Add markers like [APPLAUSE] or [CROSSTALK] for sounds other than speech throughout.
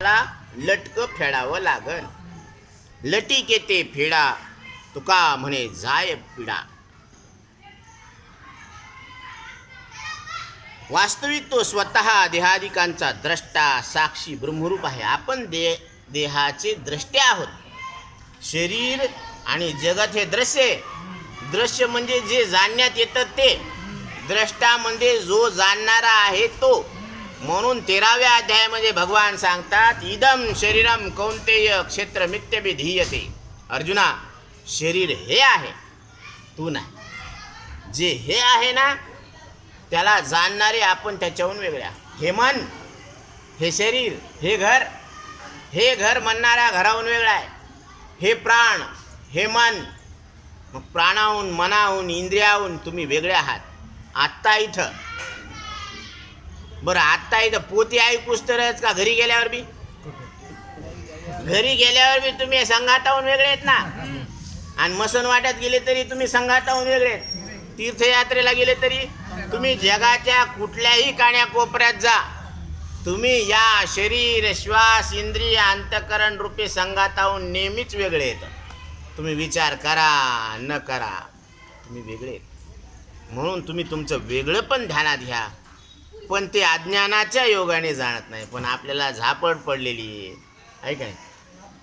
मला लटक फेडावं लागल लटी केते फेडा तुका म्हणे जाय पिडा. वास्तविक तो स्वतः देहादिकांचा द्रष्टा साक्षी ब्रह्मरूप आहे. आपण दे देहाचे द्रष्टे आहोत. शरीर आणि जगत हे दृश्य दृश्य म्हणजे जे जाणण्यात येतं ते. द्रष्टा म्हणजे जो जाणणारा आहे तो. म्हणून तेराव्या अध्यायामध्ये भगवान सांगतात इदम शरीरम कौंतेय क्षेत्र मित्यभि धीयते अर्जुना शरीर हे आहे तू नाही. जे हे आहे ना त्याला जाणणारे आपण त्याच्याहून वेगळ्या. हे मन हे शरीर हे घर हे घर म्हणणाऱ्या घराहून वेगळं आहे. हे प्राण हे मन मग प्राणाहून मनाहून इंद्रियाहून तुम्ही वेगळे आहात. आत्ता इथं बरं आत्ता इथं पोती ऐकूस तरच का घरी गेल्यावर बी? घरी गेल्यावर बी तुम्ही संघाताहून वेगळे आहेत ना? आणि मसन वाट्यात गेले तरी तुम्ही संघाताहून वेगळे आहेत. तीर्थयात्रेला गेले तरी तुम्ही जगाच्या कुठल्याही काण्या कोपऱ्यात जा. तुम्ही या शरीर श्वास इंद्रिय अंतकरण रूपी संघाताहून नेहमीच वेगळे आहेत. तुम्ही विचार करा न करा तुम्ही वेगळे आहेत. म्हणून तुम्ही तुमचं वेगळं पण ध्यानात घ्या. पण ते अज्ञानाच्या योगाने जाणत नाही. पण आपल्याला झापड पडलेली आहे. आहे का नाही?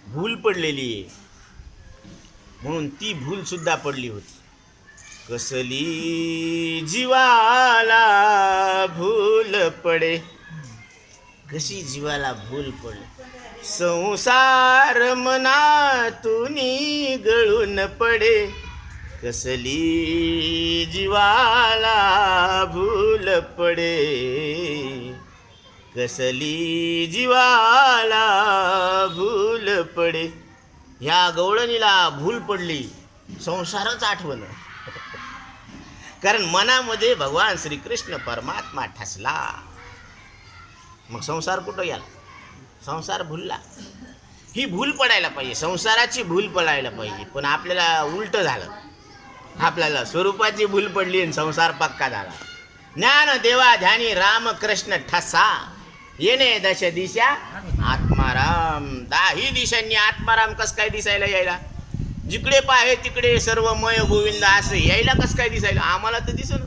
भूल पडलेली आहे. म्हणून ती भूलसुद्धा पडली होती. कसली जीवाला भूल पडे. कशी जीवाला भूल पडे संसार मनातून गळून पडे. कसली जीवाला भूल पडे? कसली जीवाला भूल पडे? ह्या गवळणीला भूल पडली. संसारच आठवलं. कारण मनामध्ये भगवान श्रीकृष्ण परमात्मा ठसला. मग संसार कुठं गेला? संसार भुलला. ही भूल पडायला पाहिजे. संसाराची भूल पडायला पाहिजे. पण आपल्याला उलटं झालं. आपल्याला स्वरूपाची भूल पडली आणि संसार पक्का झाला. ज्ञान देवा ध्यानी राम कृष्ण ठसा. येणे दश दिशा आत्माराम. दाही दिशांनी आत्माराम कस काय दिसायला यायला? जिकडे पाहे तिकडे सर्व मय गोविंद असं यायला कस काय दिसायला? आम्हाला तर दिसून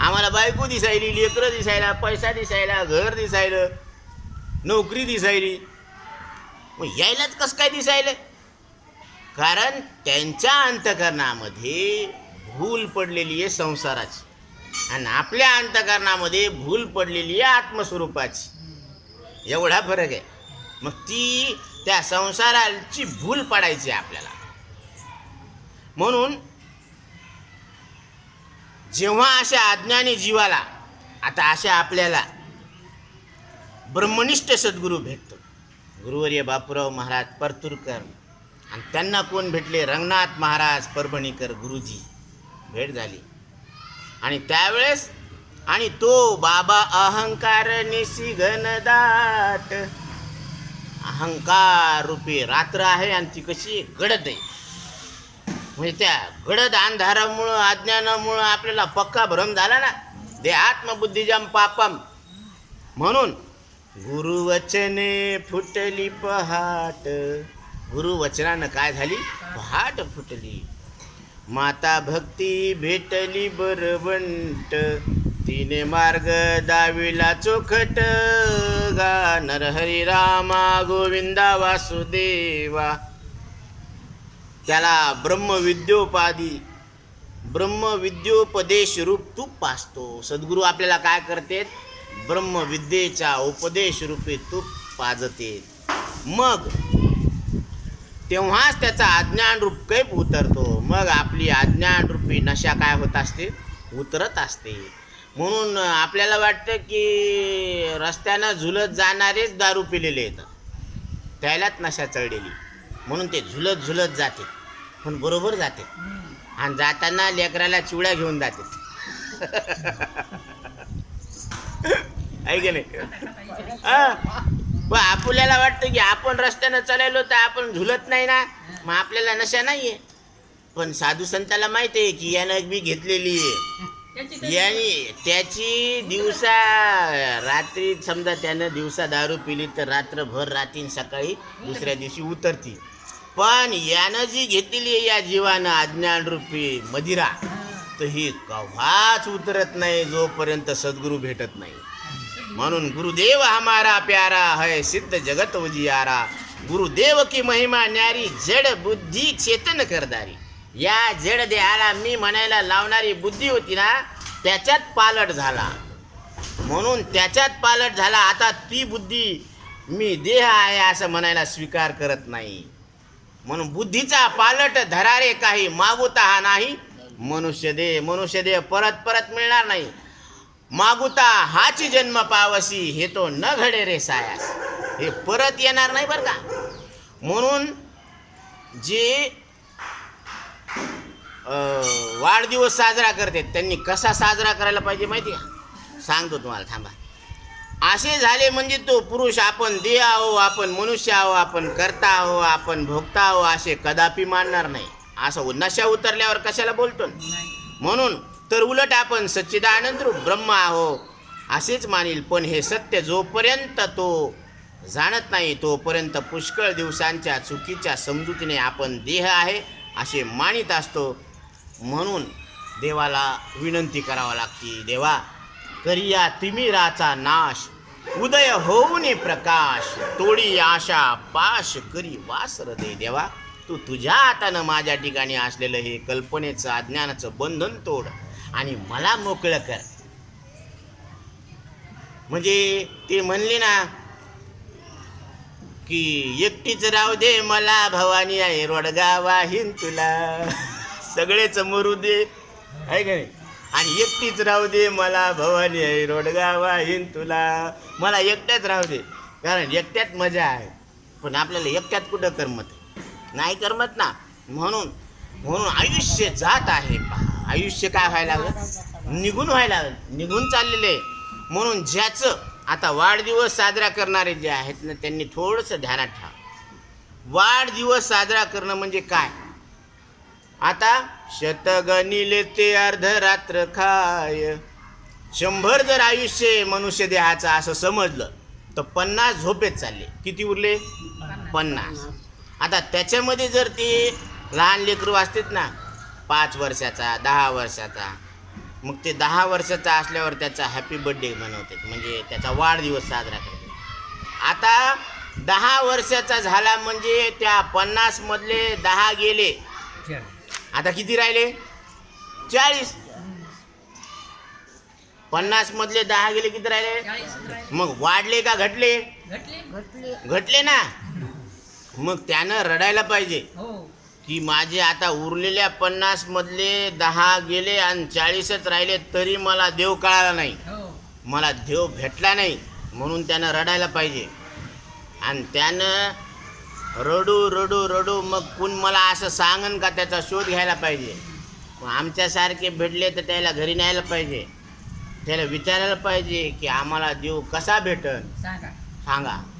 आम्हाला बायको दिसायली लेकरं दिसायला पैसा दिसायला घर दिसायलं नोकरी दिसायली. मग यायलाच कसं काय दिसायलं? कारण त्यांच्या अंतकरणामध्ये भूल पडलेली आहे संसाराची. आणि आपल्या अंतकरणामध्ये भूल पडलेली आहे आत्मस्वरूपाची. एवढा फरक आहे. मग ती त्या संसाराची भूल पडायची आहे आपल्याला. म्हणून जेव्हा अशा अज्ञानी जीवाला आता अशा आपल्याला ब्रह्मनिष्ठ सद्गुरू भेटतो. गुरुवर्य बापूराव महाराज परतुरकर आणि त्यांना कोण भेटले? रंगनाथ महाराज परभणीकर गुरुजी. भेट झाली. आणि त्यावेळेस आणि तो बाबा अहंकार निशी घनदाट. अहंकार रूपी रात्र आहे आणि ती कशी गडद आहे. म्हणजे त्या गडद अंधारामुळं अज्ञानामुळं आपल्याला पक्का भ्रम झाला ना. दे आत्मबुद्धिजम पापम. म्हणून गुरुवचने फुटली पहाट. गुरुवचनानं काय झाली? भाट फुटली. माता भक्ती भेटली बरवंट. तिने मार्ग दाविला चोखट. गा नरहरी रामा गोविंदा वासुदेवा. त्याला ब्रह्मविद्योपादी ब्रह्मविद्योपदेश रूप तूप पाचतो सद्गुरू आपल्याला काय करते ब्रह्मविद्येचा उपदेश रूपी तूप पाजते मग तेव्हाच त्याचा अज्ञान रूप कैप उतरतो. मग आपली अज्ञान रूपी नशा काय होत असते? उतरत असते. म्हणून आपल्याला वाटतं की रस्त्यानं झुलत जाणारेच दारू पिलेले येतात त्यालाच नशा चढलेली. म्हणून ते झुलत झुलत जाते. पण बरोबर जाते. आणि जाताना लेकराला चिवड्या घेऊन जाते. [LAUGHS] ऐक नाही? पण आपल्याला वाटतं की आपण रस्त्यानं चालायलो तर आपण झुलत नाही ना. मग आपल्याला नशा नाही आहे पण साधू संताला माहिती आहे की यानं बी घेतलेली आहे. यांनी त्याची दिवसा रात्री समजा त्यानं दिवसा दारू पिली तर रात्रभर रात्री सकाळी दुसऱ्या दिवशी उतरती. पण यानं जी घेतलेली आहे या जीवानं अज्ञानरूपी मदिरा तर ही कव्हाच उतरत नाही जोपर्यंत सद्गुरू भेटत नाही. म्हणून गुरुदेव हमारा प्यारा है सिद्ध जगत उजियारा। गुरुदेव की महिमा न्यारी जड बुद्धी चेतन करदारी। या जड देहाला मी म्हणायला लावणारी बुद्धी होती ना त्याच्यात पालट झाला. म्हणून त्याच्यात पालट झाला आता ती बुद्धी मी देह आहे असं म्हणायला स्वीकार करत नाही. म्हणून बुद्धीचा पालट धरारे काही मागुता हा नाही मनुष्य देह मनुष्य देह परत परत मिळणार नाही. मागुता हाची जन्म पावसी हे तो न घडे रे सायास. हे परत येणार नाही बरं का? म्हणून जे वाढदिवस साजरा करते त्यांनी कसा साजरा करायला पाहिजे माहिती का? सांगतो तुम्हाला थांबा. असे झाले म्हणजे तो पुरुष आपण देह आहो आपण मनुष्य आहो आपण करता आहो आपण भोगता आहो असे कदापि मानणार नाही. असं नशा उतरल्यावर कशाला बोलतो? म्हणून तर उलट आपण सच्चिदानंद रूप ब्रह्म आहो असेच मानील पण हे सत्य जोपर्यंत तो जाणत नाही तोपर्यंत पुष्कळ दिवसांच्या चुकीच्या समजुतीने आपण देह आहे असे मानित असतो. म्हणून देवाला विनंती करावा लागते देवा करिया तिमिराचा नाश उदय होऊन प्रकाश तोडी आशा पाश करी वासर दे देवा तू तुझ्या हातानं माझ्या ठिकाणी असलेलं हे कल्पनेचं अज्ञानाचं बंधन तोड आणि मला मोकळं कर. म्हणजे ते म्हणले ना की एकटीच राहू दे मला भवानी आहे रोडगा वाहीन तुला. सगळेच मरू दे. आहे का नाही? आणि एकटीच राहू दे मला भवानी आहे रोडगा वाहीन तुला. मला एकट्यात राहू दे. कारण एकट्यात मजा आहे. पण आपल्याला एकट्यात कुठं करमत? नाही करमत ना. म्हणून म्हणून आयुष्य जात आहे पहा. आयुष्य काय व्हायला लागलं? निघून व्हायला लागलं. निघून आहे. म्हणून ज्याचं आता वाढदिवस साजरा करणारे जे आहेत ना त्यांनी थोडंसं ध्यानात ठेवा. वाढदिवस साजरा करणं म्हणजे काय? आता शतगणिले ते अर्धरात्र खाय. शंभर जर आयुष्य मनुष्य देहाचं असं समजलं तर पन्नास झोपेत चालले. किती उरले? पन्नास. आता त्याच्यामध्ये जर ते लहान लेकरू असतात ना पाच वर्षाचा दहा वर्षाचा. मग ते दहा वर्षाचा असल्यावर त्याचा हॅपी बर्थडे मनवतात म्हणजे त्याचा वाढदिवस साजरा करतात आता दहा वर्षाचा झाला म्हणजे त्या पन्नासमधले दहा गेले. आता किती राहिले? चाळीस. पन्नास मधले दहा गेले किती राहिले? मग वाढले का घटले. घटले. घटले ना. मग त्यानं रडायला पाहिजे. हो. की माझे आता उरलेल्या पन्नास मधले दहा गेले आणि चाळीसच राहिले तरी मला देव कळाला नाही. हो. मला देव भेटला नाही म्हणून त्यानं रडायला पाहिजे. आणि त्यानं रडू रडू रडू मग कोण मला असं सांगन का त्याचा शोध घ्यायला पाहिजे? मग आमच्यासारखे भेटले तर त्याला घरी न्यायला पाहिजे. त्याला विचारायला पाहिजे की आम्हाला देव कसा भेटन? सांगा. सांगा.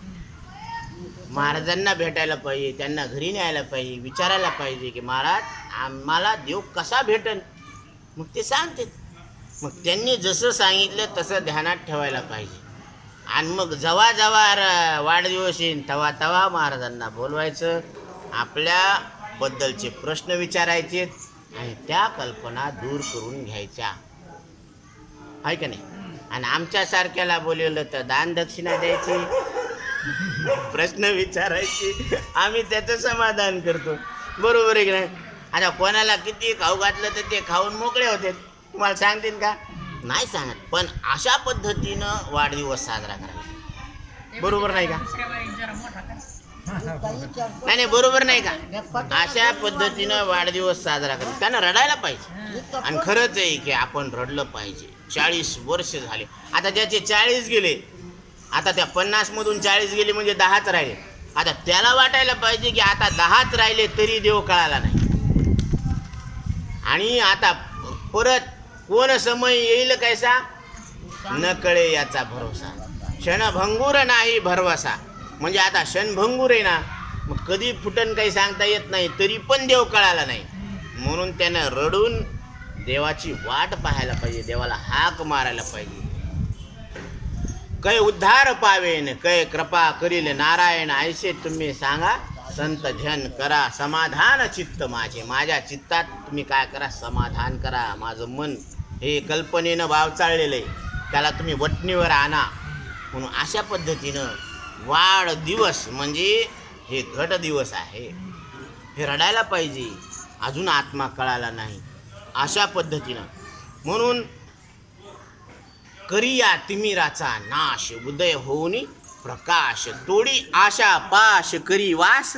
महाराजांना भेटायला पाहिजे त्यांना घरी न्यायला पाहिजे विचारायला पाहिजे की महाराज आम्हाला देव कसा भेटन? मग ते सांगते मग त्यांनी जसं सांगितलं तसं ध्यानात ठेवायला पाहिजे. आणि मग जवा जवा र- वाढदिवस येईन तवा तवा महाराजांना बोलवायचं. आपल्याबद्दलचे प्रश्न विचारायचे आणि त्या कल्पना दूर करून घ्यायच्या. आहे का नाही? आणि आमच्यासारख्याला बोलवलं तर दान दक्षिणा द्यायची प्रश्न विचारायची. आम्ही त्याचं समाधान करतो. बरोबर आहे की नाही? आता कोणाला किती खाऊ घातलं तर ते खाऊन मोकळे होते. तुम्हाला सांगतील का? नाही सांगत. पण अशा पद्धतीनं वाढदिवस साजरा करायला बरोबर नाही का? नाही नाही बरोबर नाही का? अशा पद्धतीनं वाढदिवस साजरा करतो. त्यांना रडायला पाहिजे. आणि खरंच आहे की आपण रडलं पाहिजे. चाळीस वर्ष झाले. आता ज्याचे चाळीस गेले आता त्या पन्नासमधून चाळीस गेले म्हणजे दहाच राहिले. आता त्याला वाटायला पाहिजे की आता दहाच राहिले तरी देव कळाला नाही. आणि आता परत कोण समय येईल कैसा? न कळे याचा भरोसा. क्षणभंगूर नाही भरवसा. म्हणजे आता क्षणभंगूर आहे ना मग कधी फुटन काही सांगता येत नाही तरी पण देव कळाला नाही. म्हणून त्यानं रडून देवाची वाट पाहायला पाहिजे देवाला हाक मारायला पाहिजे. कै उद्धार पावेन कै कृपा करील नारायण ऐसे तुम्ही सांगा संत ध्यान करा समाधान चित्त माझे. माझ्या चित्तात तुम्ही काय करा समाधान करा. माझं मन हे कल्पनेनं वावचाळलेलं आहे. त्याला तुम्ही वटणीवर आणा. म्हणून अशा पद्धतीनं वाढ दिवस म्हणजे हे घट दिवस आहे. हे रडायला पाहिजे. अजून आत्मा कळाला नाही. अशा पद्धतीनं. म्हणून करिया तिमिराचा नाश उदय होऊनी प्रकाश तोडी आशा पाश करी वास